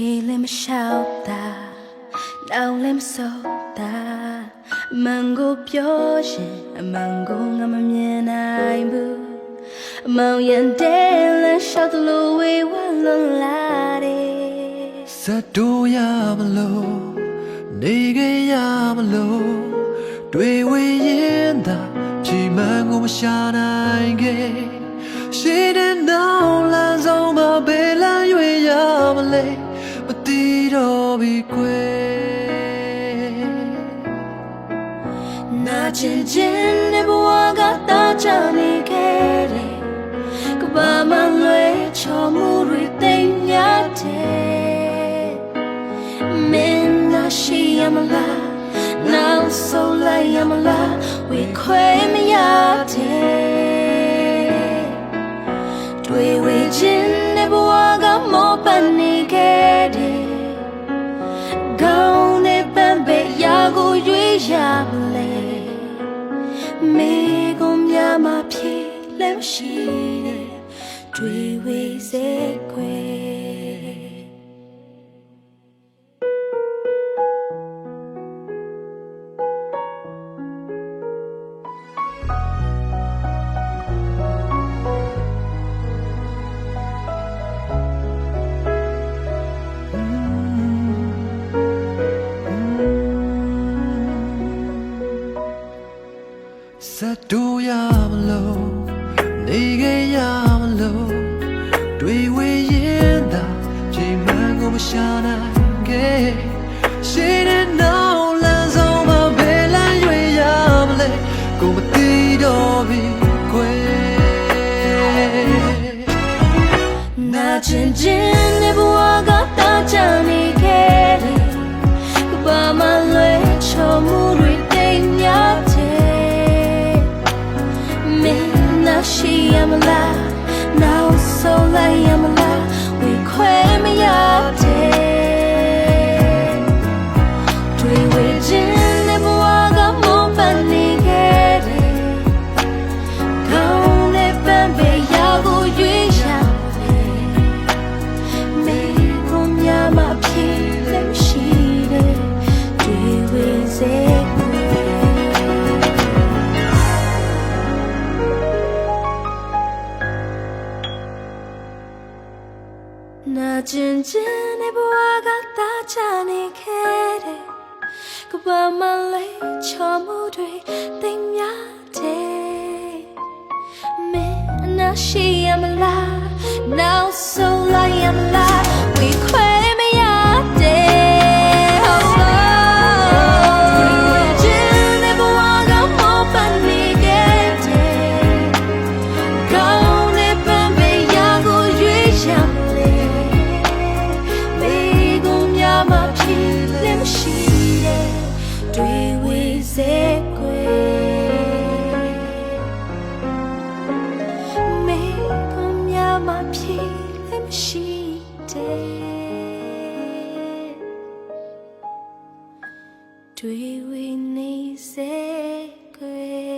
ရှေးလည်းမလျှောက်တာနောက်လည်းမစောတာအမှန်ကိုပြောရင်အမှန်ကိုငါမမြင်နိုင်ဘူးအမောင်ရင်တဲလမ်းလျှောက်သလိုဝေဝါလွန်လာတယ်စက်တိုးရမလို့နေခဲ့ရမလို့တွေ့ဝေရင်သာဖြီမှန်ကိုမရှာနိုင်ခဲ့ရှိတဲ့ တီးတော့ပြီကွယ်နာကျင်ခြင်းနဲ့ဘဝကတာချနေခဲ့တယ်ကဘာမှလွဲချော် မေကုံများမှာဖြေလဲမရှိတဲ့တွေ့ဝေစေခွေ စက်တိုးရမလို့နေခဲ့ရမလို့တွေ့ဝေရင်သာချိန်မှန်ကိုမရှာနိုင်ခဲ့ရှိတဲ့နောက်လမ်းဆုံးမှာဘယ်လမ်းရွေရမလဲကိုမသိတော့ပြီကွယ်နာကျင်ခြင်း ကျင်ခြင်းနဲ့ဘဝကတာချနေခဲ့တဲ့ကဘာမလေးချော်မှုတွေသိမ်းများတဲ့မင်းအနာရှိရမလားနောက်ဆုံးလိုက် တွေ့ဝေနေစေကွယ်